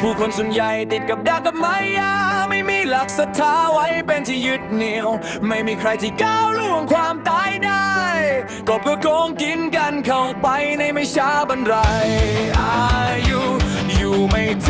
ผู้คนส่วนใหญ่ติดกับดักกับไม้ยา ไม่มีหลักศรัทธาไว้เป็นที่ยึดเหนี่ยว ไม่มีใครที่ก้าวล่วงความตายได้ก็เพื่อโกงกินกันเข้าไปในไม่ช้าบรรไรอายุอยู่ไม่ถึง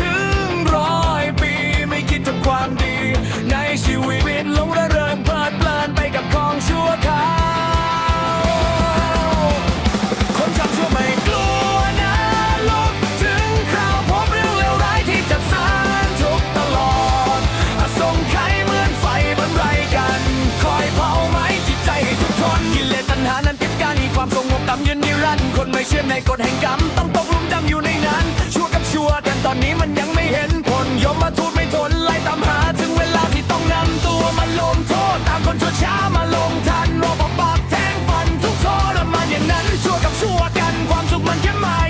รันคนไม่เชื่อในกฎแห่งกรรม ต้องตกลุมดำอยู่ในนั้น ชั่วกับชั่วแต่ตอนนี้มันยังไม่เห็นผลยมมาทูดไม่ทนไล่ตามหา ถึงเวลาที่ต้องนำตัวมาลงโทษ ตามคนชั่วช้ามาลงทันรอบอกปากแทงฟันทุกทรมานอย่างนั้น ชั่วกับชั่วกันความสุขมันแค่มา